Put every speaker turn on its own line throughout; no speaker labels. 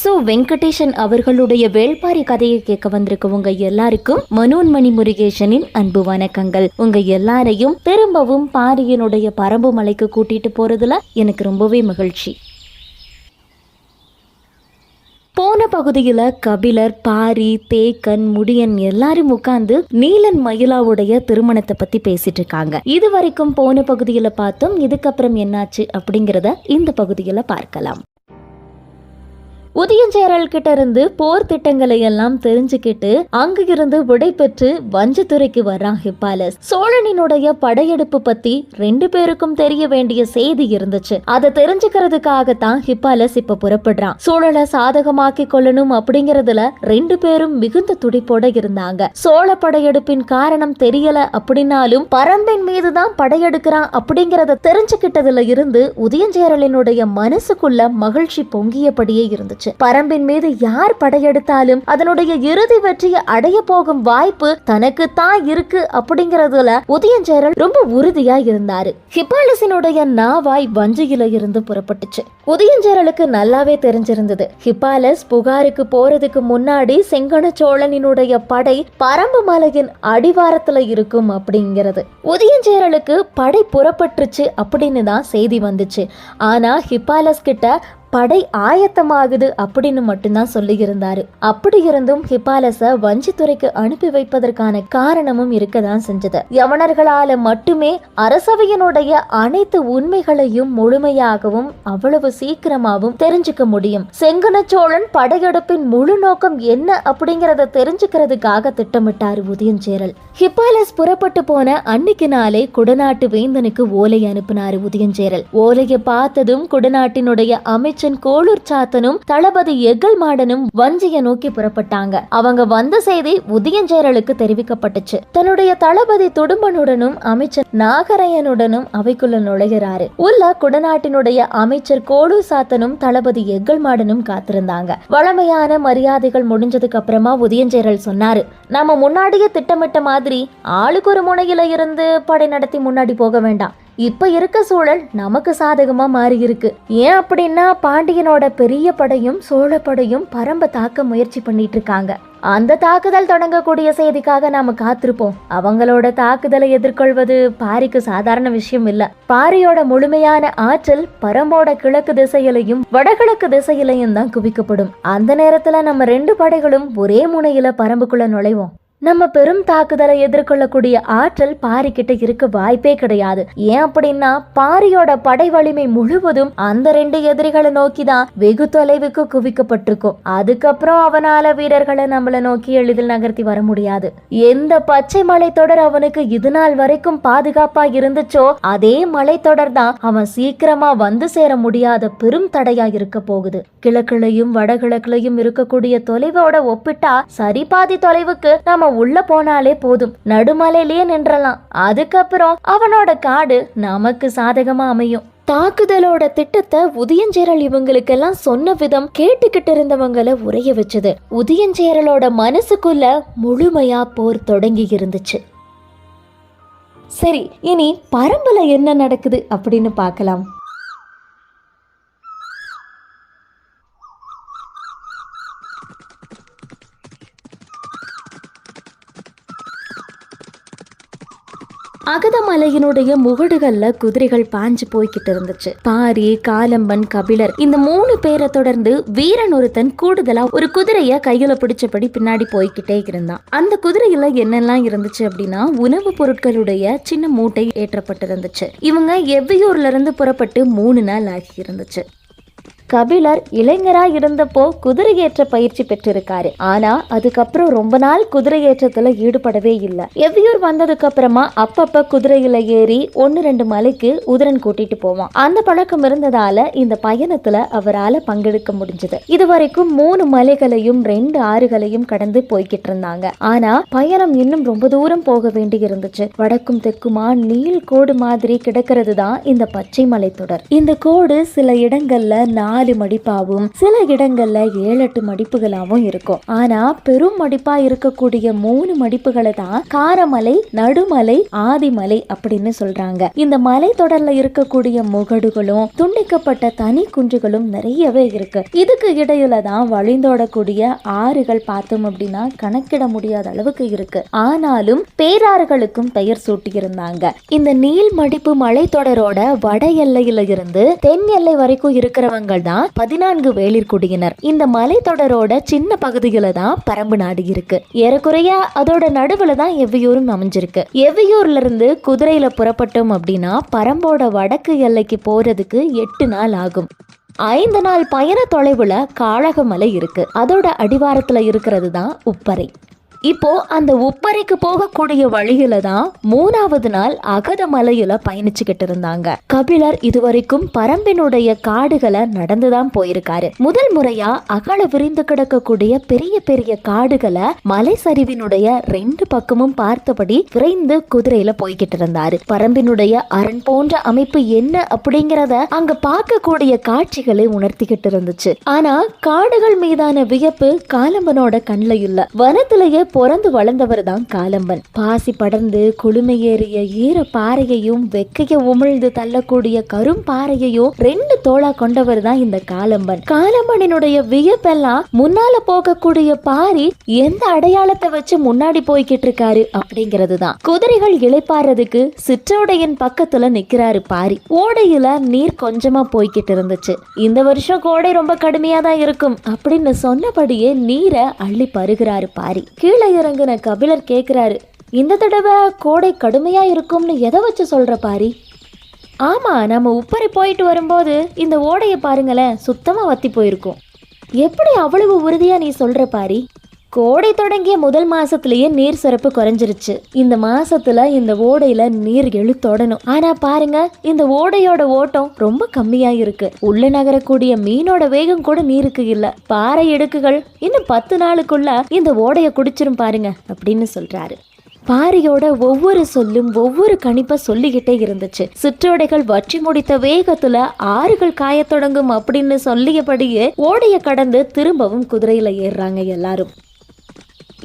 So Venkatesan அவர்களுடைய வேள்பாரி கதையை கேட்க வந்திருக்கவங்க எல்லாருக்கும் மனோன்மணி முருகேசனின் அன்பு வணக்கங்கள். உங்க எல்லாரையும் திரும்பவும் பாரியினுடைய பரம்பு மலைக்கு கூட்டிட்டு போறதுல எனக்கு ரொம்பவே மகிழ்ச்சி. போன பகுதியில் கபிலர் பாரி தேக்கன் முடியன் எல்லாரும் உட்கார்ந்து நீலன் மயிலாவுடைய திருமணத்தை பத்தி பேசிட்டு இருக்காங்க. இது வரைக்கும் போன பகுதியில் பார்த்தோம் இதுக்கப்புறம் என்னாச்சு அப்படிங்கிறத இந்த பகுதியில் பார்க்கலாம். உதயஞ்சேரல் கிட்ட இருந்து போர் திட்டங்களை எல்லாம் தெரிஞ்சுக்கிட்டு அங்கிருந்து இருந்து விடை பெற்று வஞ்சத்துறைக்கு வர்றான் ஹிப்பாலஸ். சோழனினுடைய படையெடுப்பு பத்தி ரெண்டு பேருக்கும் தெரிய வேண்டிய செய்தி இருந்துச்சு. அதை தெரிஞ்சுக்கிறதுக்காகத்தான் ஹிப்பாலஸ் இப்ப புறப்படுறான். சூழலை சாதகமாக்கி கொள்ளணும் அப்படிங்கறதுல ரெண்டு பேரும் மிகுந்த துடிப்போட இருந்தாங்க. சோழ படையெடுப்பின் காரணம் தெரியல அப்படின்னாலும் பரம்பின் மீதுதான் படையெடுக்கிறான் அப்படிங்கறத தெரிஞ்சுக்கிட்டதுல இருந்து உதயஞ்சேரலினுடைய மனசுக்குள்ள மகிழ்ச்சி பொங்கியபடியே இருந்துச்சு. பரம்பின் மீது யார் படையெடுத்தாலும் அதனுடைய இறுதி வெற்றியை அடைய போகும் வாய்ப்பு தனக்கு தான் இருக்கு அப்படிங்கறதுல உதயஞ்சேரல் ரொம்ப உறுதியா இருந்தாரு. ஹிப்பாலசினுடைய நாவாய் வஞ்சியில இருந்து புறப்பட்டுச்சு. உதயஞ்சேரலுக்கு நல்லாவே தெரிஞ்சிருந்தது. ஹிப்பாலஸ் புகாருக்கு போறதுக்கு முன்னாடி செங்கன சோழனினுடைய படை பரம்பு மலையின் அடிவாரத்துல இருக்கும் அப்படிங்கிறது. உதயஞ்சேரலுக்கு படை புறப்பட்டுருச்சு அப்படின்னு தான் செய்தி வந்துச்சு. ஆனா ஹிப்பாலஸ் கிட்ட படை ஆயத்தமாகுது அப்படின்னு மட்டும்தான் சொல்லியிருந்தாரு. அப்படி இருந்தும் ஹிப்பாலஸ வஞ்சித்துறைக்கு அனுப்பி வைப்பதற்கான காரணமும் இருக்கதான் செஞ்சது. யவனர்களால மட்டுமே அரசவையினுடைய அனைத்து உண்மைகளையும் முழுமையாகவும் அவ்வளவு சீக்கிரமாகவும் தெரிஞ்சுக்க முடியும். செங்கன சோழன் படையெடுப்பின் முழு நோக்கம் என்ன அப்படிங்கறத தெரிஞ்சுக்கிறதுக்காக திட்டமிட்டாரு உதயஞ்சேரல். ஹிப்பாலஸ் புறப்பட்டு போன அன்னைக்கு நாளே குடநாட்டு வேந்தனுக்கு ஓலை அனுப்பினாரு உதயஞ்சேரல். ஓலையை பார்த்ததும் குடநாட்டினுடைய அமைச்சர் அமைச்சன் கோளூர் சாத்தனும் தளபதி எகல் மாடனும் வஞ்சிய நோக்கி புறப்பட்டாங்க. அவங்க வந்த செய்தி உதயஞ்சேரலுக்கு தெரிவிக்கப்பட்டுச்சு. தன்னுடைய தளபதி துடும்பனுடனும் அமைச்சர் நாகரையனுடனும் அவைக்குள்ள நுழைகிறாரு. உள்ள குடநாட்டினுடைய அமைச்சர் கோளூர் சாத்தனும் தளபதி எகல் மாடனும் காத்திருந்தாங்க. வழமையான மரியாதைகள் முடிஞ்சதுக்கு அப்புறமா உதயஞ்சேரல் சொன்னாரு நாம முன்னாடியே திட்டமிட்ட மாதிரி ஆளுக்கு ஒரு முனையில இருந்து படை நடத்தி முன்னாடி போக வேண்டாம். இப்போ இருக்க சூழல் நமக்கு சாதகமாக மாறி இருக்கு ஏன் அப்படின்னா பாண்டியனோட பெரிய படையும் சோழ படையும் பரம்ப தாக்க முயற்சி பண்ணிட்டு இருக்காங்க. அந்த தாக்குதல் தொடங்கக்கூடிய செய்திக்காக நாம காத்திருப்போம். அவங்களோட தாக்குதலை எதிர்கொள்வது பாரிக்கு சாதாரண விஷயம் இல்ல. பாரியோட முழுமையான ஆற்றல் பரம்போட கிழக்கு திசையிலையும் வடகிழக்கு திசையிலையும் தான் குவிக்கப்படும். அந்த நேரத்துல நம்ம ரெண்டு படைகளும் ஒரே முனையில பரம்புக்குள்ள நுழைவோம். நம்ம பெரும் தாக்குதலை எதிர்கொள்ளக்கூடிய ஆற்றல் பாரிக்கிட்ட இருக்க வாய்ப்பே கிடையாது. ஏன் அப்படின்னா பாரியோட படை வலிமை முழுவதும் அந்த ரெண்டு எதிரிகளை நோக்கி தான் வெகு தொலைவுக்கு குவிக்கப்பட்டிருக்கும். அதுக்கப்புறம் அவனால வீரர்களை நம்மள நோக்கி எளிதில் நகர்த்தி வர முடியாது. எந்த பச்சை மலைத்தொடர் அவனுக்கு இது நாள் வரைக்கும் பாதுகாப்பா இருந்துச்சோ அதே மலைத்தொடர் தான் அவன் சீக்கிரமா வந்து சேர முடியாத பெரும் தடையா இருக்க போகுது. கிழக்குலையும் வடகிழக்குலையும் இருக்கக்கூடிய தொலைவோட ஒப்பிட்டா சரி பாதி தொலைவுக்கு நம்ம உள்ள போனாலே போதும். நடுமலையிலேயே நின்றலாம். அதுக்கப்புறம் அவனோட காடு நமக்கு சாதகமா அமையும். தாக்குதலோட திட்டத்தை உதயஞ்சேரல் இவங்களுக்கெல்லாம் சொன்ன விதம் கேட்டுக்கிட்டு இருந்தவங்கள உரைய வச்சது. உதயஞ்சேரலோட மனசுக்குள்ள முழுமையா போர் தொடங்கி இருந்துச்சு. சரி இனி பரம்புல என்ன நடக்குது அப்படின்னு பார்க்கலாம். அகதமலையினுடைய முகடுகள்ல குதிரைகள் பாஞ்சு போய்கிட்டு இருந்துச்சு. பாரி காலம்பன் கபிலர் இந்த மூணு பேரை தொடர்ந்து வீரன் ஒருத்தன் கூடுதலா ஒரு குதிரைய கையில பிடிச்சபடி பின்னாடி போய்கிட்டே இருந்தான். அந்த குதிரையில என்னெல்லாம் இருந்துச்சு அப்படின்னா உணவுப் பொருட்களுடைய சின்ன மூட்டை ஏற்றப்பட்டிருந்துச்சு. இவங்க எவ்வியூர்ல இருந்து புறப்பட்டு மூணு நாள் ஆகி இருந்துச்சு கபிலர் இளைஞராக இருந்தப்போ குதிரை ஏற்ற பயிற்சி பெற்றிருக்காரு. ஆனா அதுக்கப்புறம் ரொம்ப நாள் குதிரை ஏற்றத்துல ஈடுபடவே இல்லை. எவ்வியூர் வந்ததுக்கு அப்புறமா அப்பப்ப குதிரையில ஏறி ஒன்னு ரெண்டு மலைக்கு உதிரன் கூட்டிட்டு போவான். அந்த பழக்கம் இருந்ததால இந்த பயணத்துல அவரால் பங்கெடுக்க முடிஞ்சது. இதுவரைக்கும் மூணு மலைகளையும் ரெண்டு ஆறுகளையும் கடந்து போய்கிட்டு இருந்தாங்க ஆனா பயணம் இன்னும் ரொம்ப தூரம் போக வேண்டி இருந்துச்சு. வடக்கும் தெற்குமா நீள் கோடு மாதிரி கிடக்கிறது தான் இந்த பச்சை மலை தொடர் இந்த கோடு சில இடங்கள்ல நான் நாலு மடிப்பாகவும் சில இடங்கள்ல ஏழு எட்டு மடிப்புகளாகவும் இருக்கும். ஆனா பெரும் மடிப்பா இருக்கக்கூடிய மூணு மடிப்புகளை தான் காரமலை நடுமலை ஆதிமலை அப்படின்னு சொல்றாங்க. இந்த மலை தொடர்ல இருக்கக்கூடிய முகடுகளும் துண்டிக்கப்பட்ட தனி குன்றுகளும் நிறையவே இருக்கு. இதுக்கு இடையில தான் வழிந்தோடக்கூடிய ஆறுகள் பார்த்தோம் அப்படின்னா கணக்கிட முடியாத அளவுக்கு இருக்கு. ஆனாலும் பேராறுகளுக்கும் பெயர் சூட்டியிருந்தாங்க. இந்த நீள் மடிப்பு மலைத்தொடரோட வட எல்லையில இருந்து தென் எல்லை வரைக்கும் இருக்கிறவங்க தான் பதினான்கு வேளிர் குடியினர். இந்த மலைத்தொடரோட சின்ன பகுதியில தான் பரம்பு நாடு இருக்கு. ஏறக்குறைய அதோட நடுவுல தான் எவ்வியூரும் அமைஞ்சிருக்கு. எவ்வியூர்ல இருந்து குதிரையில புறப்பட்டோம் அப்படின்னா பரம்போட வடக்கு எல்லைக்கு போறதுக்கு எட்டு நாள் ஆகும். ஐந்து நாள் பயண தொலைவுல காளகமலை இருக்கு. அதோட அடிவாரத்துல இருக்கிறது தான் உப்பரை. இப்போ அந்த உப்பரைக்கு போகக்கூடிய வழியில தான் மூணாவது நாள் அகத மலையில பயணிச்சுக்கிட்டு இருந்தாங்க. கபிலர் இதுவரைக்கும் பரம்பினுடைய காடுகளை நடந்துதான் போயிருக்காரு. முதல் முறையா அகல விரிந்து கிடக்கக்கூடிய பெரிய பெரிய காடுகளை மலை சரிவினுடைய ரெண்டு பக்கமும் பார்த்தபடி விரைந்து குதிரையில போய்கிட்டு இருந்தாரு. பரம்பினுடைய அரண் போன்ற அமைப்பு என்ன அப்படிங்கிறத அங்க பார்க்கக்கூடிய காட்சிகளை உணர்த்திக்கிட்டு இருந்துச்சு. ஆனா காடுகள் மீதான வியப்பு காலம்பனோட கண்ணில் இல்ல. வனத்திலேயே பிறந்து வளர்ந்தவர் தான் காலம்பன். பாசி படர்ந்து குளுமையேறிய ஈர பாறையையும் வெக்கைய உமிழ்ந்து தள்ளக்கூடிய கரும் பாறையையும் ரெண்டு தோளா கொண்டவர் தான் இந்த காலம்பன். காலம்பனினுடைய வியப்பெல்லாம் முன்னால போகக்கூடிய பாரி எந்த அடையாளத்தை வச்சு முன்னாடி போய்கிட்டு இருக்காரு அப்படிங்கிறது தான் குதிரைகள் இளைப்பாடுறதுக்கு சிற்றோடையின் பக்கத்துல நிக்கிறாரு பாரி. ஓடையில நீர் கொஞ்சமா போய்கிட்டு இருந்துச்சு. இந்த வருஷம் கோடை ரொம்ப கடுமையா தான் இருக்கும் அப்படின்னு சொன்னபடியே நீரை அள்ளி பருகிறாரு பாரி. கீழே இறங்குன கபிலர் கேட்குறாரு இந்த தடவை கோடை கடுமையா இருக்கும்னு எதை வச்சு சொல்ற பாரி? ஆமா நம்ம உப்பரை போயிட்டு வரும்போது இந்த ஓடையை பாருங்களேன் சுத்தமா வத்தி போயிருக்கும். எப்படி அவ்வளவு உறுதியா நீ சொல்ற பாரி? கோடை தொடங்கிய முதல் மாசத்திலேயே நீர் சிறப்பு குறைஞ்சிருச்சு. இந்த மாசத்துல இந்த ஓடையில நீர் எழுத்தோடணும் ஆனா பாருங்க இந்த ஓடையோட ஓட்டம் ரொம்ப கம்மியா இருக்கு உள்ள நகரக்கூடிய மீனோட வேகம் கூட நீருக்கு இல்ல. பாறை இடுக்குகள் இன்னும் பத்து நாளுக்குள்ள இந்த ஓடைய குடிச்சிரும் பாருங்க அப்படின்னு சொல்றாரு. பாரியோட ஒவ்வொரு சொல்லும் ஒவ்வொரு கணிப்பை சொல்லிக்கிட்டே இருந்துச்சு. சிற்றோடைகள் வற்றி முடித்த வேகத்துல ஆறுகள் காயத் தொடங்கும் அப்படின்னு சொல்லியபடியே ஓடைய கடந்து திரும்பவும் குதிரையில ஏறுறாங்க எல்லாரும்.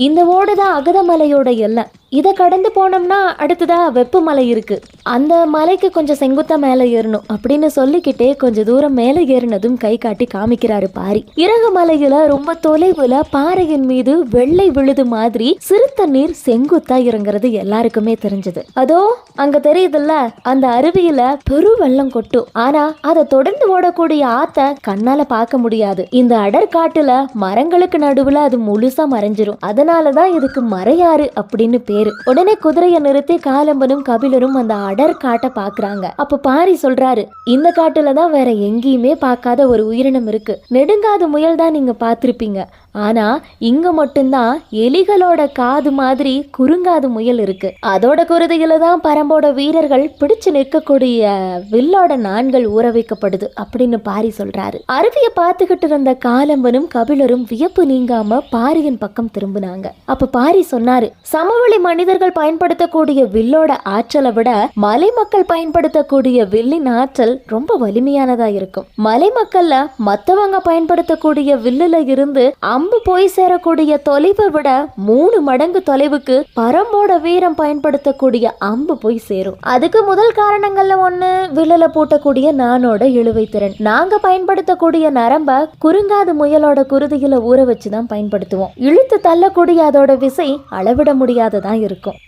இந்த ஓடு தான் அகதமலையோட எல்லை. இதை கடந்து போனோம்னா அடுத்ததா வெப்பமலை இருக்கு. அந்த மலைக்கு கொஞ்சம் செங்குத்தா மேலே ஏறணும் அப்படின்னு சொல்லிக்கிட்டே கொஞ்சம் தூரம் மேலே ஏறினதும் கை காட்டி காமிக்கிறாரு பாரி. இறகு மலையில ரொம்ப தொலைவுல பாறையின் மீது வெள்ளை விழுது மாதிரி சிறுத்த நீர் செங்குத்தா இறங்குறது எல்லாருக்குமே தெரிஞ்சது. அதோ அங்க தெரியுதுல்ல அந்த அருவியில பெரு வெள்ளம் கொட்டும். ஆனா அதை தொடர்ந்து ஓடக்கூடிய ஆத்த கண்ணால பார்க்க முடியாது. இந்த அடற்காட்டுல மரங்களுக்கு நடுவுல அது முழுசா மறைஞ்சிரும். அதனாலதான் இதுக்கு மறையாறு அப்படின்னு பேரு உடனே குதிரையை நிறுத்தி காலம்பனும் கபிலரும் அந்த அடர் காட்டை பாக்குறாங்க அப்ப பாரி சொல்றாரு இந்த காட்டுல தான் வேற எங்கேயுமே பார்க்காத ஒரு உயிரினம் இருக்கு. நெடுங்காத முயல் தான் நீங்க பார்த்திருப்பீங்க. ஆனா இங்க மட்டும்தான் எலிகளோட காது மாதிரி குறுங்காது முயல் இருக்கு. அதோட குருதியில தான் பரம்போட வீரர்கள் பிடிச்சு நிற்கக்கூடிய வில்லோட நான்கள் ஊற வைக்கப்படுது அப்படின்னு பாரி சொல்றாரு. அருவிய பார்த்துக்கிட்டு இருந்த காலம்பனும் கபிலரும் வியப்பு நீங்காம பாரியின் பக்கம் திரும்பினாங்க. அப்ப பாரி சொன்னாரு சமவெளி மனிதர்கள் பயன்படுத்தக்கூடிய வில்லோட ஆற்றலை விட மலை மக்கள் பயன்படுத்தக்கூடிய வில்லின் ஆற்றல் ரொம்ப வலிமையானதா இருக்கும். மலை மக்கள்ல மத்தவங்க பயன்படுத்தக்கூடிய வில்லுல இருந்து அம்பு போய் சேரக்கூடிய தொலைவை விட மூணு மடங்கு தொலைவுக்கு பரம்போட வீரம் பயன்படுத்தக்கூடிய அம்பு போய் சேரும். அதுக்கு முதல் காரணங்கள்ல ஒண்ணு விழல பூட்டக்கூடிய நானோட இழுவை திறன். நாங்க பயன்படுத்தக்கூடிய நரம்ப குறுங்காது முயலோட குருதியில ஊற வச்சுதான் பயன்படுத்துவோம். இழுத்து தள்ளக்கூடிய அதோட விசை அளவிட முடியாததான் இருக்கும்.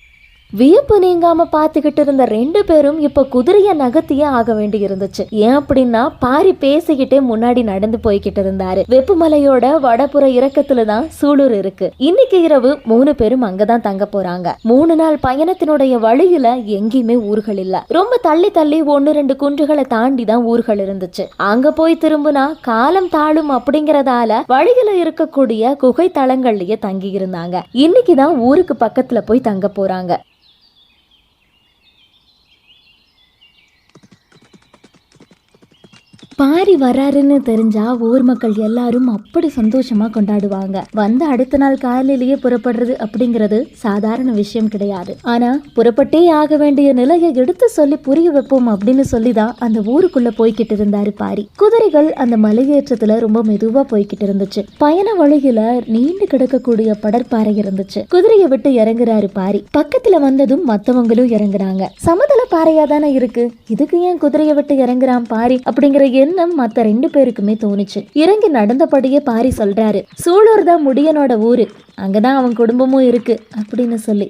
வியப்பு நீங்காம பார்த்துக்கிட்டு இருந்த ரெண்டு பேரும் இப்போ குதிரையை நகர்த்தியே ஆக வேண்டி இருந்துச்சு. ஏன் அப்படின்னா பாரி பேசிக்கிட்டே முன்னாடி நடந்து போய்கிட்டு இருந்தாரு. வெப்புமலையோட வடபுற இறக்கத்துல தான் சூலூர் இருக்கு. இன்னைக்கு இரவு மூணு பேரும் அங்கதான் தங்க போறாங்க. மூணு நாள் பயணத்தினுடைய வழியில எங்கேயுமே ஊர்கள் இல்ல. ரொம்ப தள்ளி தள்ளி ஒன்னு ரெண்டு குன்றுகளை தாண்டி தான் ஊர்கள் இருந்துச்சு. அங்க போய் திரும்பினா காலம் தாழும் அப்படிங்கறதால வழியில இருக்கக்கூடிய குகை தளங்கள்லயே தங்கி இருந்தாங்க. இன்னைக்கு தான் ஊருக்கு பக்கத்துல போய் தங்க போறாங்க. பாரி வராருன்னு தெரிஞ்சா ஊர் மக்கள் எல்லாரும் அப்படி சந்தோஷமா கொண்டாடுவாங்க. வந்த அடுத்த நாள் காலையிலேயே புறப்படுறது அப்படிங்கிறது சாதாரண விஷயம் கிடையாது. ஆனா புறப்பட்டே ஆக வேண்டிய நிலையை எடுத்து சொல்லி புரிய வைப்போம் அப்படின்னு சொல்லிதான் அந்த ஊருக்குள்ள போய்கிட்டு இருந்தாரு பாரி. குதிரைகள் அந்த மலையேற்றத்துல ரொம்ப மெதுவா போய்கிட்டு இருந்துச்சு. பயண வழியில நீண்டு கிடக்கக்கூடிய படற்பாறை இருந்துச்சு. குதிரையை விட்டு இறங்குறாரு பாரி. பக்கத்துல வந்ததும் மத்தவங்களும் இறங்குறாங்க. சமதள பாறையா தானே இருக்கு? இதுக்கு ஏன் குதிரையை விட்டு இறங்குறான் பாரி அப்படிங்கிற எண்ணம் மத்த ரெண்டு பேருக்குமே தோணுச்சு. இறங்கி நடந்தபடியே பாரி சொல்றாரு சூலூர் தான் முடியனோட ஊரு. அங்கதான் அவன் குடும்பமும் இருக்கு அப்படின்னு சொல்லி.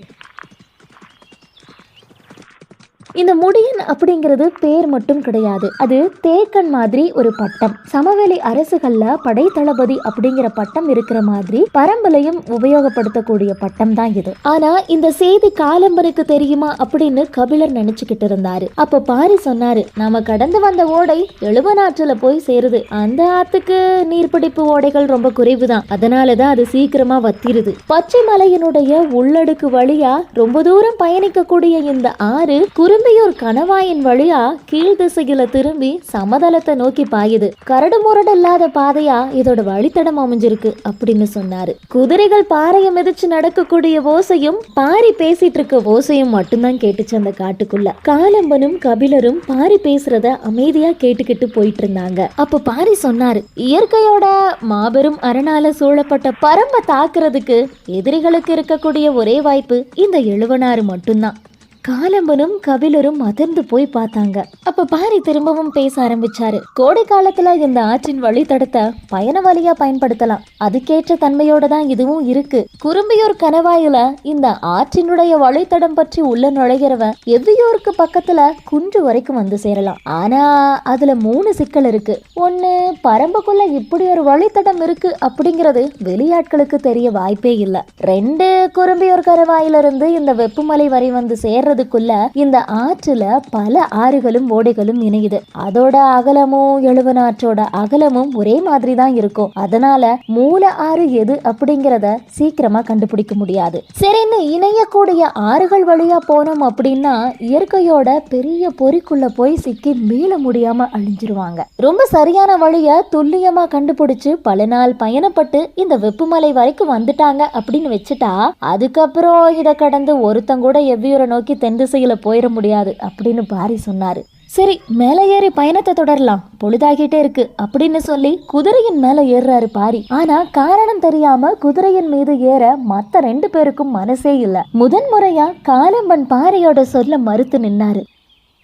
இந்த முடியன் அப்படிங்கிறது பேர் மட்டும் கிடையாது. அது தேக்கன் மாதிரி ஒரு பட்டம். சமவெளி அரசுகள்ல படை தளபதி அப்படிங்கிற பட்டம் இருக்கிற மாதிரி பரம்பலையும் உபயோகப்படுத்தக்கூடிய பட்டம் தான் இது. ஆனா இந்த செய்தி காலம்பருக்கு தெரியுமா அப்படின்னு கபிலர் நினைச்சுக்கிட்டு இருந்தாரு. அப்ப பாரி சொன்னாரு நாம கடந்து வந்த ஓடை எழுவனாற்றுல போய் சேருது. அந்த ஆத்துக்கு நீர்பிடிப்பு ஓடைகள் ரொம்ப குறைவு தான் அதனாலதான் அது சீக்கிரமா வத்திருது. பச்சை மலையினுடைய உள்ளடுக்கு வழியா ரொம்ப தூரம் பயணிக்கக்கூடிய இந்த ஆறு குறும்பியூர் கணவாயின் வழியா கீழ் திசையில திரும்பி சமதளத்தை நோக்கி பாயுது. கரடு முரடு இல்லாத பாதையா இதோட வழித்தடம் அமைஞ்சிருக்கு அப்படின்னு சொன்னாரு. குதிரைகள் பாறையை மிதிச்சு நடக்கக்கூடிய ஓசையும் பாரி பேசிட்டு இருக்க ஓசையும் மட்டும்தான் கேட்டுச்சு அந்த காட்டுக்குள்ள. காலம்பனும் கபிலரும் பாரி பேசுறத அமைதியா கேட்டுக்கிட்டு போயிட்டு இருந்தாங்க. அப்ப பாரி சொன்னாரு இயற்கையோட மாபெரும் அரணால சூழப்பட்ட பரம்ப தாக்குறதுக்கு எதிரிகளுக்கு இருக்கக்கூடிய ஒரே வாய்ப்பு இந்த எழுவனாறு மட்டும்தான். காலம்பனும் கபிலரும் அதிர்ந்து போய் பார்த்தாங்க. அப்ப பாரி திரும்பவும் பேச ஆரம்பிச்சாரு. கோடை காலத்துல இந்த ஆற்றின் வழித்தடத்தை பயண வழியா பயன்படுத்தலாம். அதுக்கேற்ற தன்மையோட தான் இதுவும் இருக்கு. குறும்பியூர் கணவாயில இந்த ஆற்றினுடைய வழித்தடம் பற்றி உள்ள நுழைகிறவன் எவ்வியூருக்கு பக்கத்துல குன்று வரைக்கும் வந்து சேரலாம். ஆனா அதுல மூணு சிக்கல் இருக்கு. ஒண்ணு பரம்புக்குள்ள இப்படி ஒரு வழித்தடம் இருக்கு அப்படிங்கிறது வெளியாட்களுக்கு தெரிய வாய்ப்பே இல்லை. ரெண்டு குறும்பியூர் கணவாயிலிருந்து இந்த வெப்பமலை வரை வந்து சேர்றதுக்குள்ள இந்த ஆற்றுல பல ஆறுகளும் ஓடைகளும் இணையுது. அதோட அகலமும் எழுவனாற்றோட அகலமும் ஒரே மாதிரி தான் இருக்கும். அதனால மூல ஆறு எது அப்படிங்கிறத சீக்கிரமா கண்டுபிடிக்க முடியாது. சரின்னு இணையக்கூடிய ஆறுகள் வழியா போனோம் அப்படின்னா இயற்கையோட பெரிய பொறிக்குள்ள போய் சிக்கி மீள முடியாம அழிஞ்சிருவாங்க. ரொம்ப சரியான வழிய துல்லியமா கண்டுபிடிச்சு பல நாள் பயணப்பட்டு இந்த வெப்புமலை வரைக்கும் வந்துட்டாங்க அப்படின்னு வச்சுட்டா அதுக்கப்புறம் இதை கடந்து ஒருத்தங்கூட எவ்வியூரை நோக்கி தென் திசையில் போயிட முடியாது அப்படின்னு பாரி சொன்னார். சரி மேலே ஏறி பயணத்தை தொடரலாம். பொழுதாகிட்டே இருக்கு அப்படின்னு சொல்லி குதிரையின் மேலே ஏறுறாரு பாரி. ஆனா காரணம் தெரியாம குதிரையின் மீது ஏற மத்த ரெண்டு பேருக்கும் மனசே இல்ல. முதன் முறையா காலம்பன் பாரியோட சொல்ல மறுத்து நின்னாரு.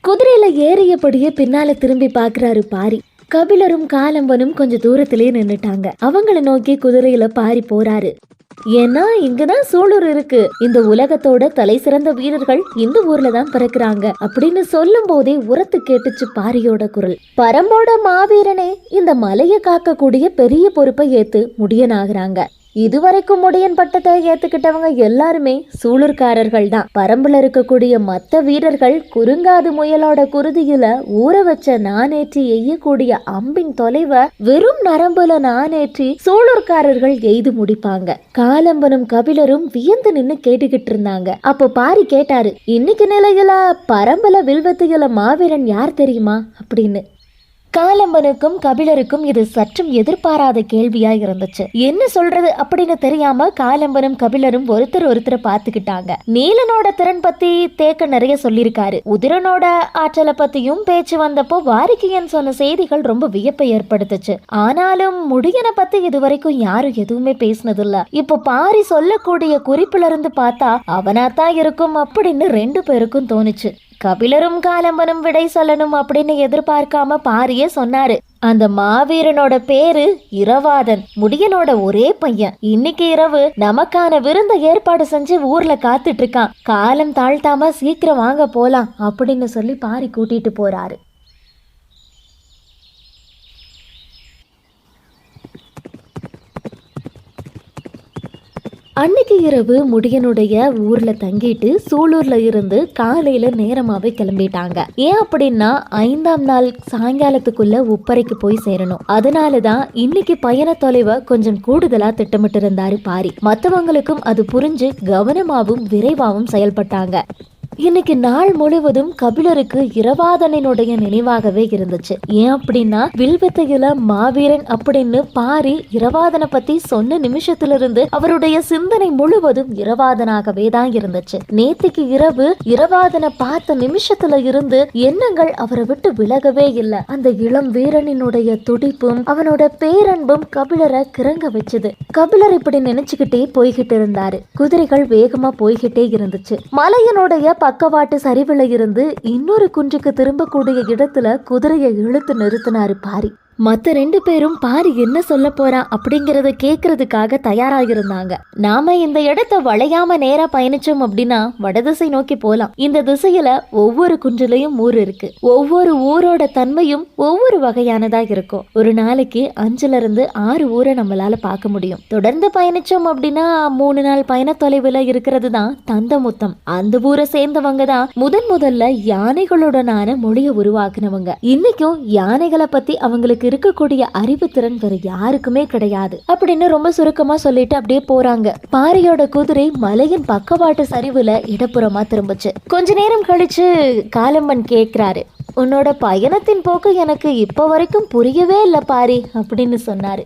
குதிரையில ஏறியபடியே பின்னால திரும்பி பாக்குறாரு பாரி. கபிலரும் காலம்பனும் கொஞ்சம் தூரத்திலேயே நின்னுட்டாங்க. அவங்கள நோக்கி குதிரையில பாரி போறாரு. ஏன்னா இங்கதான் சூழூர் இருக்கு. இந்த உலகத்தோட தலை சிறந்த வீரர்கள் இந்த ஊர்ல தான் பிறக்கிறாங்க. அப்படின்னு சொல்லும் போதே உரத்து கேட்டுச்சு பாரியோட குரல். பரம்போட மாவீரனே இந்த மலையை காக்கக்கூடிய பெரிய பொறுப்பை ஏத்து முடியனாகிறாங்க. இதுவரைக்கும் முடியன் பட்டத்தை ஏத்துக்கிட்டவங்க எல்லாருமே சூளுர்காரர்கள் தான் பரம்புல இருக்கக்கூடிய மத்த வீரர்கள் குறுங்காது முயலோட குருதியில ஊற வச்ச நானேற்றி எய்யக்கூடிய அம்பின் தொலைவை வெறும் நரம்புல நானேற்றி சூளுர்காரர்கள் எய்து முடிப்பாங்க. காலம்பனும் கபிலரும் வியந்து நின்னு கேட்டுக்கிட்டு இருந்தாங்க. அப்போ பாரி கேட்டாரு இன்னைக்கு நிலையில பரம்புல வில்வத்தியில மாவீரன் யார் தெரியுமா? அப்படின்னு. காலம்பனுக்கும் கபிலருக்கும் இது சற்றும் எதிர்பாராத கேள்வியா இருந்துச்சு. என்ன சொல்றது அப்படின்னு தெரியாம காலம்பனும் கபிலரும் ஒருத்தர் ஒருத்தரை பார்த்துக்கிட்டாங்க. நீலனோட திறன் பத்தி தேக்க நிறைய சொல்லியிருக்காரு. உதிரனோட ஆற்றலை பத்தியும் பேச்சு வந்தப்போ வாரிக்கையன் சொன்ன செய்திகள் ரொம்ப வியப்பை ஏற்படுத்துச்சு. ஆனாலும் முடியனை பத்தி இதுவரைக்கும் யாரும் எதுவுமே பேசினதில்ல. இப்போ பாரி சொல்லக்கூடிய குறிப்புல இருந்து பார்த்தா அவனாத்தான் இருக்கும் அப்படின்னு ரெண்டு பேருக்கும் தோணுச்சு. கபிலரும் காலம்பனும் விடை சொல்லணும் அப்படின்னு எதிர்பார்க்காம பாரியே சொன்னாரு. அந்த மாவீரனோட பேரு இரவாதன் முடியனோட ஒரே பையன். இன்னைக்கு இரவு நமக்கான விருந்த ஏற்பாடு செஞ்சு ஊர்ல காத்துட்டு இருக்கான். காலம் தாழ்த்தாம சீக்கிரம் வாங்க போலாம் அப்படின்னு சொல்லி பாரி கூட்டிட்டு போறாரு. அன்னைக்கு இரவு முடியனுடைய ஊர்ல தங்கிட்டு சூலூர்ல இருந்து காலையில நேரமாவே கிளம்பிட்டாங்க. ஏன் அப்படின்னா ஐந்தாம் நாள் சாயங்காலத்துக்குள்ள உப்பரைக்கு போய் சேரணும். அதனாலதான் இன்னைக்கு பயண தொலைவை கொஞ்சம் கூடுதலா திட்டமிட்டு இருந்தாரு பாரி. மற்றவங்களுக்கும் அது புரிஞ்சு கவனமாவும் விரைவாகவும் செயல்பட்டாங்க. இன்னைக்கு நாள் முழுவதும் கபிலருக்கு இரவாதனனுடைய நினைவாகவே இருந்துச்சு. ஏன் அப்படின்னா வில்வித்தையில மாவீரன் அப்படின்னு பாரி இரவாதனை பத்தி சொன்ன நிமிஷத்திலிருந்து அவருடைய சிந்தனை முழுவதும் இரவாதனாகவே தான் இருந்துச்சு. நேத்திக்கு இரவு இரவாதனை பார்த்த நிமிஷத்துல இருந்து எண்ணங்கள் அவரை விட்டு விலகவே இல்லை. அந்த இளம் வீரனினுடைய துடிப்பும் அவனோட பேரன்பும் கபிலரை கிறங்க வச்சது. கபிலர் இப்படி நினைச்சுக்கிட்டே போய்கிட்டு இருந்தாரு. குதிரைகள் வேகமா போய்கிட்டே இருந்துச்சு. மலையனுடைய பக்கவாட்டு சரிவில் இருந்து இன்னொரு குன்றுக்கு திரும்பக்கூடிய இடத்துல குதிரையை இழுத்து நிறுத்தினாரு பாரி. மற்ற ரெண்டு பேரும் பாரி என்ன சொல்ல போறா அப்படிங்கறத கேக்குறதுக்காக தயாராகிருந்தாங்க. நாம இந்த இடத்த வளையாம நேரா பயணிச்சோம் அப்படின்னா வடதிசை நோக்கி போலாம். இந்த திசையில ஒவ்வொரு குன்றிலையும் ஊர் இருக்கு. ஒவ்வொரு ஊரோட தன்மையும் ஒவ்வொரு வகையானதா இருக்கும். ஒரு நாளைக்கு அஞ்சுல இருந்து ஆறு ஊரை நம்மளால பார்க்க முடியும். தொடர்ந்து பயணிச்சோம் அப்படின்னா மூணு நாள் பயண தொலைவுல இருக்கிறது தான் தந்தமுத்தம். அந்த ஊரை சேர்ந்தவங்க தான் முதன் முதல்ல யானைகளுடனான மொழியை உருவாக்குனவங்க. இன்னைக்கும் யானைகளை பத்தி அவங்களுக்கு இருக்கக்கூடிய அறிவுத்திறன் வேற யாருக்குமே கிடையாது. அப்படின்னு ரொம்ப சுருக்கமா சொல்லிட்டு அப்படியே போறாங்க. பாரியோட குதிரை மலையின் பக்கவாட்டு சரிவுல இடப்புறமா திரும்புச்சு. கொஞ்ச நேரம் கழிச்சு காலம்மன் கேக்குறாரு. உன்னோட பயணத்தின் போக்கு எனக்கு இப்போ வரைக்கும் புரியவே இல்லை பாரி அப்படின்னு சொன்னாரு.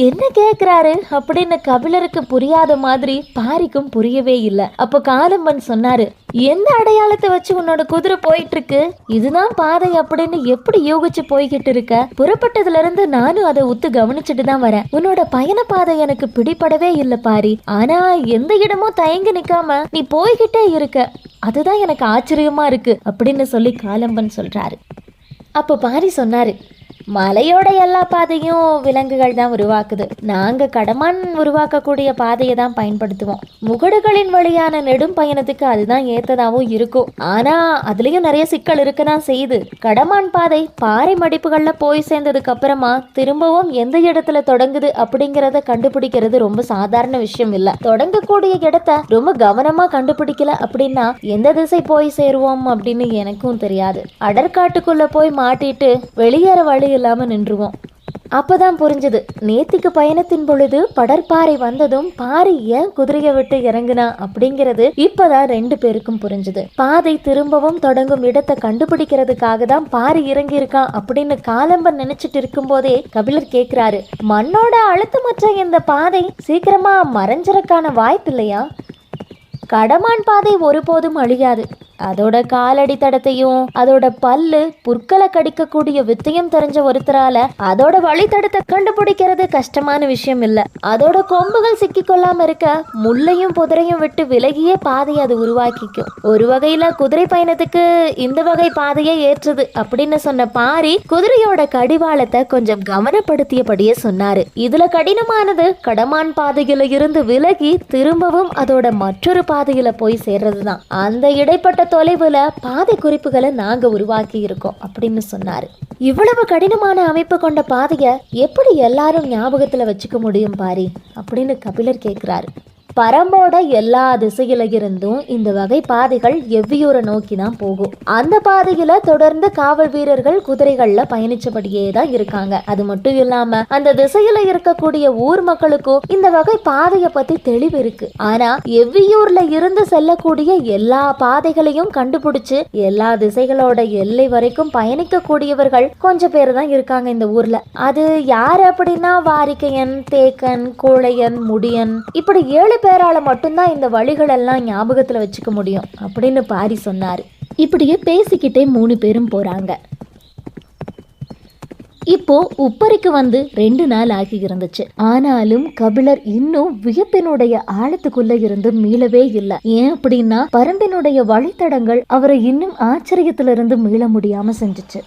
என்ன கேட்குறாரு அப்படின்னு கபிலருக்கு புரியாத மாதிரி பாரிக்கும் புரியவே இல்லை. அப்போ காலம்பன் சொன்னாரு எந்த அடையாளத்தை வச்சு உன்னோட குதிரை போயிட்டு இருக்கு இதுதான் பாதை அப்படின்னு எப்படி யோகிச்சு போய்கிட்டு இருக்க? புறப்பட்டதுல இருந்து நானும் அதை உத்து கவனிச்சுட்டு தான் வரேன். உன்னோட பயண பாதை எனக்கு பிடிபடவே இல்லை பாரி. ஆனா எந்த இடமும் தயங்கி நிக்காம நீ போய்கிட்டே இருக்க. அதுதான் எனக்கு ஆச்சரியமா இருக்கு. அப்படின்னு சொல்லி காலம்பன் சொல்றாரு. அப்போ பாரி சொன்னாரு மலையோட எல்லா பாதையும் விலங்குகள் தான் உருவாக்குது. நாங்க கடமான் உருவாக்கக்கூடிய பாதையை தான் பயன்படுத்துவோம். முகடுகளின் வழியான நெடும் பயணத்துக்கு அதுதான் ஏத்ததாவும் இருக்கும். ஆனா அதுலயும் நிறைய சிக்கல் இருக்க தான் செய்யுது. கடமான் பாதை பாறை மடிப்புகள்ல போய் சேர்ந்ததுக்கு அப்புறமா திரும்பவும் எந்த இடத்துல தொடங்குது அப்படிங்கறத கண்டுபிடிக்கிறது ரொம்ப சாதாரண விஷயம் இல்ல. தொடங்கக்கூடிய இடத்த ரொம்ப கவனமா கண்டுபிடிக்கல அப்படின்னா எந்த திசை போய் சேருவோம் அப்படின்னு எனக்கும் தெரியாது. அடற்காட்டுக்குள்ள போய் மாட்டிட்டு வெளியேற வழி இல்லாமல் நின்றுவோம். அப்பதான் புரிஞ்சது. நேத்திக்கு பயணத்தின் பொழுது படற்பாறை வந்ததும் பாறை ஏன் குதிரையை விட்டு இறங்குனா அப்படிங்கிறது இப்பதான் ரெண்டு பேருக்கும் புரிஞ்சுது. பாதை திரும்பவும் தொடங்கும் இடத்தை கண்டுபிடிக்கிறதுக்காக தான் பாரி இறங்கி இருக்கான் அப்படின்னு காலம்பன் நினைச்சிட்டு இருக்கும்போதே கபிலர் கேக்குறாரு மண்ணோட அழுத்தமற்ற இந்த பாதை சீக்கிரமா மறைஞ்சறக்கான வாய்ப்பு இல்லையா கடமான் பாதை ஒருபோதும் அழியாது. அதோட காலடி தடத்தையும் அதோட பல்லு புற்களை கடிக்கக்கூடிய வித்தையும் தெரிஞ்ச ஒருத்தரால அதோட வழித்தடத்தை கண்டுபிடிக்கிறது கஷ்டமான விஷயம் இல்ல. அதோட கொம்புகள் சிக்கி கொள்ளாம இருக்க முள்ளையும் புதிரையும் விட்டு விலகிய பாதையை அது உருவாக்கிக்கும். ஒரு வகையில குதிரை பயணத்துக்கு இந்த வகை பாதையை ஏற்றுது அப்படின்னு சொன்ன பாரி குதிரையோட கடிவாளத்தை கொஞ்சம் கவனப்படுத்தியபடியே சொன்னாரு. இதுல கடினமானது கடமான் பாதையில இருந்து விலகி திரும்பவும் அதோட மற்றொரு பாதை பாதையில் போய் சேர்றதுதான். அந்த இடைப்பட்ட தொலைவுல பாதை குறிப்புகளை நாங்க உருவாக்கி இருக்கோம் அப்படின்னு சொன்னாரு. இவ்வளவு கடினமான அமைப்பு கொண்ட பாதையை எப்படி எல்லாரும் ஞாபகத்துல வச்சுக்க முடியும் பாரி? அப்படின்னு கபிலர் கேட்குறாரு பரம்போட எல்லா திசையில இருந்தும் இந்த வகை பாதைகள் எவ்வியூரை நோக்கி தான் போகும். அந்த பாதையில தொடர்ந்து காவல் வீரர்கள் குதிரைகள்ல பயணிச்சபடியே தான் இருக்காங்க. அது மட்டும் இல்லாம அந்த திசையில இருக்கக்கூடிய ஊர் மக்களுக்கும் இந்த வகை பாதைய பத்தி தெளிவு இருக்கு. ஆனா எவ்வியூர்ல இருந்து செல்லக்கூடிய எல்லா பாதைகளையும் கண்டுபிடிச்சு எல்லா திசைகளோட எல்லை வரைக்கும் பயணிக்க கூடியவர்கள் கொஞ்சம் பேர் தான் இருக்காங்க இந்த ஊர்ல. அது யாரு அப்படின்னா வாரிக்கையன் தேக்கன் கோழையன் முடியன். இப்படி ஏழு பேரால மட்டும்தான் இந்த வழிகளெல்லாம் ஞாபகத்தில் வச்சுக்க முடியும் அப்படின்னு பாரி சொன்னார். இப்படியே பேசிக்கிட்டே மூணு பேரும் போறாங்க. இப்போ உப்பரிக்கு வந்து ரெண்டு நாள் ஆகி இருந்துச்சு ஆனாலும் கபிலர் இன்னும் வியப்பினுடைய ஆழத்துக்குள்ள இருந்து மீளவே இல்லை. ஏன் அப்படின்னா பரம்பினுடைய வழித்தடங்கள் அவரை இன்னும் ஆச்சரியத்திலிருந்து மீள முடியாம செஞ்சுச்சு.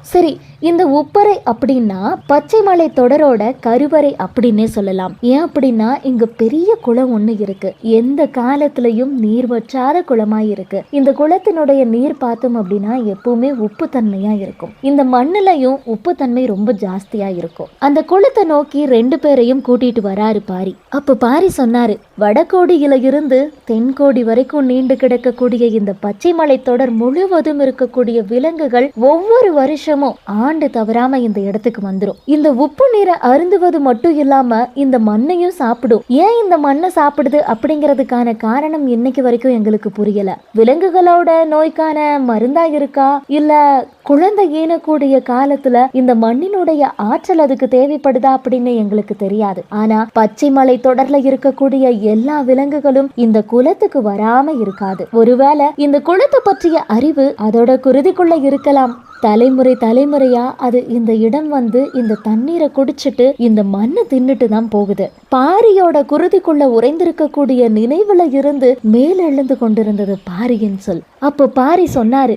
சரி இந்த உப்பறை அப்படின்னா பச்சை மலை தொடரோட கருவறை அப்படின்னே சொல்லலாம். ஏன் அப்படின்னா இங்க பெரிய குளம் ஒண்ணு இருக்கு. எந்த காலத்திலையும் நீர் வற்றாத குளமா இருக்கு. இந்த குளத்தினுடைய நீர் பார்த்தோம் அப்படின்னா எப்பவுமே உப்பு தன்மையா இருக்கும். இந்த மண்ணுலயும் உப்பு தன்மை ரொம்ப ஜாஸ்தியா இருக்கும். அந்த குளத்தை நோக்கி ரெண்டு பேரையும் கூட்டிட்டு வராரு பாரி. அப்ப பாரி சொன்னாரு வடகோடியில இருந்து தென்கோடி வரைக்கும் நீண்டு கிடக்கக்கூடிய இந்த பச்சை மலை தொடர் முழுவதும் இருக்கக்கூடிய விலங்குகள் ஒவ்வொரு வருஷம் வருஷமும் ஆண்டு தவறாம இந்த இடத்துக்கு வந்துடும் இந்த உப்பு நீரை அருந்துவது மட்டும் இல்லாம இந்த மண்ணையும் சாப்பிடும். ஏன் இந்த மண்ணை சாப்பிடுது அப்படிங்கிறதுக்கான காரணம் இன்னைக்கு வரைக்கும் எங்களுக்கு புரியல. விலங்குகளோட நோய்க்கான மருந்தா இருக்கா? இல்ல குழந்தை ஈனக்கூடிய காலத்துல இந்த மண்ணினுடைய ஆற்றல் அதுக்கு தேவைப்படுதா அப்படின்னு எங்களுக்கு தெரியாது. ஆனா பச்சை மலை தொடர்ல இருக்கக்கூடிய எல்லா விலங்குகளும் இந்த குலத்துக்கு வராம இருக்காது. ஒருவேளை இந்த குலத்தை பற்றிய அறிவு அதோட குருதிக்குள்ள இருக்கலாம். தலைமுறை தலைமுறையா அது இந்த இடம் வந்து இந்த தண்ணீரை குடிச்சிட்டு இந்த மண்ணை தின்னுட்டு தான் போகுது. பாரியோட குருதிக்குள்ள உறைந்திருக்கக்கூடிய நினைவுல இருந்து மேலெழுந்து கொண்டிருந்தது பாரியின் சொல். அப்போ பாரி சொன்னாரு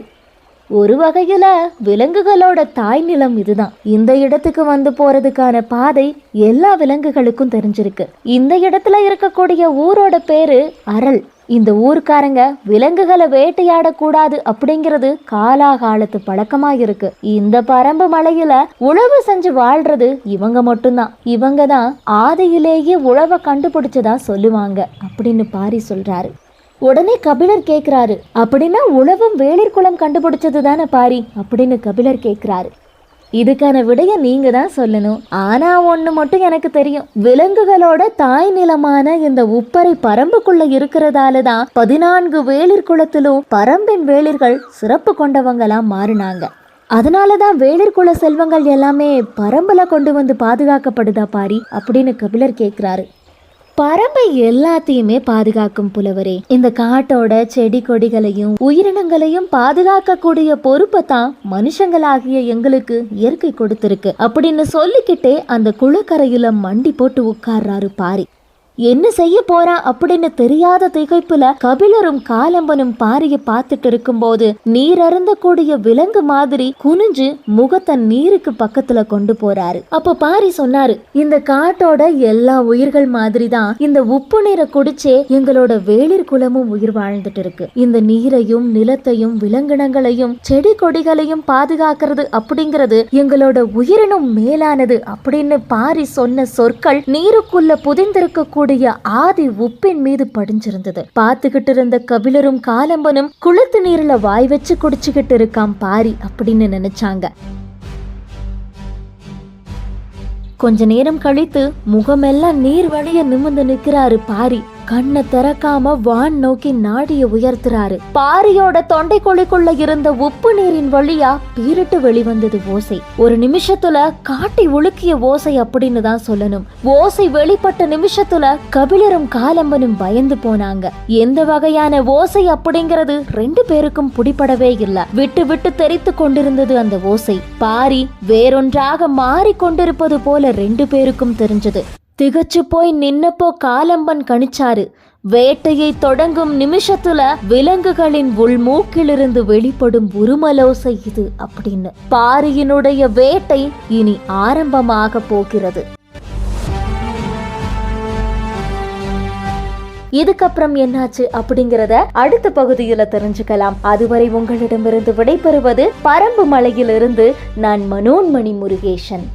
ஒரு வகையில விலங்குகளோட தாய் நிலம் இதுதான். இந்த இடத்துக்கு வந்து போறதுக்கான பாதை எல்லா விலங்குகளுக்கும் தெரிஞ்சிருக்கு. இந்த இடத்துல இருக்கக்கூடிய ஊரோட பேரு அரள். இந்த ஊர்க்காரங்க விலங்குகளை வேட்டையாடக்கூடாது அப்படிங்கிறது காலாகாலத்து பழக்கமா இருக்கு இந்த பரம்பு மலையில உழவு செஞ்சு வாழ்றது இவங்க மட்டும்தான். இவங்க தான் ஆதியிலேயே உழவை கண்டுபிடிச்சதா சொல்லுவாங்க அப்படின்னு பாரி சொல்றாரு. உடனே கபிலர் கேட்கிறாரு அப்படின்னா உழவும் வேளிர் குளம் கண்டுபிடிச்சது தானே பாரி அப்படின்னு கபிலர் கேட்கிறாரு இதுக்கான விடைய நீங்க தான் சொல்லணும். ஆனா ஒண்ணு மட்டும் எனக்கு தெரியும். விலங்குகளோட தாய் நிலமான இந்த உப்பரை பரம்புக்குள்ள இருக்கிறதால தான் பதினான்கு வேளிர் குளத்திலும் பரம்பின் வேளிர்கள் சிறப்பு கொண்டவங்களா மாறினாங்க. அதனால தான் வேளிர் குல செல்வங்கள் எல்லாமே பரம்புல கொண்டு வந்து பாதுகாக்கப்படுதா பாரி அப்படின்னு கபிலர் கேட்கிறாரு பறம்பை எல்லாத்தையுமே பாதுகாக்கும் புலவரே. இந்த காட்டோட செடி கொடிகளையும் உயிரினங்களையும் பாதுகாக்கக்கூடிய பொறுப்பை தான் மனுஷங்களாகிய எங்களுக்கு இயற்கை கொடுத்திருக்கு. அப்படின்னு சொல்லிக்கிட்டே அந்த குளக்கரையில மண்டி போட்டு உட்கார்றாரு பாரி. என்ன செய்ய போறான் அப்படின்னு தெரியாத திகைப்புல கபிலரும் காலம்பனும் பாரிய பார்த்துட்டு இருக்கும்போது நீர் அருந்தக்கூடிய விலங்கு மாதிரி குனிஞ்சு முகத்தை நீருக்கு பக்கத்துல கொண்டு போறாரு. அப்ப பாரி சொன்னாரு இந்த காட்டோட எல்லா உயிர்கள் மாதிரி தான் இந்த உப்பு நீரை குடிச்சே எங்களோட வேளிர் குலமும் உயிர் வாழ்ந்துட்டு இருக்கு. இந்த நீரையும் நிலத்தையும் விலங்கினங்களையும் செடி கொடிகளையும் பாதுகாக்கிறது அப்படிங்கிறது எங்களோட உயிரினும் மேலானது அப்படின்னு பாரி சொன்ன சொற்கள் நீருக்குள்ள புதைந்திருக்க கூடிய ஆதி உப்பின் மீது படிஞ்சிருந்தது. பார்த்துக்கிட்டு இருந்த கபிலரும் காலம்பனும் குளத்து நீர்ல வாய் வச்சு குடிச்சுக்கிட்டு இருக்கான் பாரி அப்படின்னு நினைச்சாங்க. கொஞ்ச நேரம் கழித்து முகமெல்லாம் நீர் வழிய நிமிர்ந்து நிக்கிறாரு பாரி. கண்ணை திறக்காம வான் நோக்கி நாடிய உயர்த்துறாரு. பாரியோட தொண்டை குழிக்குள்ள இருந்த உப்பு நீரின் வழியா பீரிட்டு வெளிவந்தது ஓசை. ஒரு நிமிஷத்துல காட்டி உலுக்கிய ஓசை அப்படின்னு தான் சொல்லணும். ஓசை வெளிப்பட்ட நிமிஷத்துல கபிலரும் காலம்பனும் பயந்து போனாங்க. எந்த வகையான ஓசை அப்படிங்கிறது ரெண்டு பேருக்கும் பிடிபடவே இல்ல. விட்டு விட்டு தெரித்து கொண்டிருந்தது அந்த ஓசை. பாரி வேறொன்றாக மாறிக்கொண்டிருப்பது போல ரெண்டு பேருக்கும் தெரிஞ்சது. திகச்சு போய் நின்னப்போ காலம்பன் கணிச்சாரு. வேட்டையை தொடங்கும் நிமிஷத்துல விலங்குகளின் உள்மூக்கிலிருந்து வெளிப்படும் உருமலோசை இது அப்படின்னு. பாரியினுடைய வேட்டை இனி ஆரம்பமாக போகிறது. இதுக்கப்புறம் என்னாச்சு அப்படிங்கிறத அடுத்த பகுதியில தெரிஞ்சுக்கலாம். அதுவரை உங்களிடமிருந்து விடைபெறுவது பரம்பு மலையிலிருந்து நான் மனோன்மணி முருகேசன்.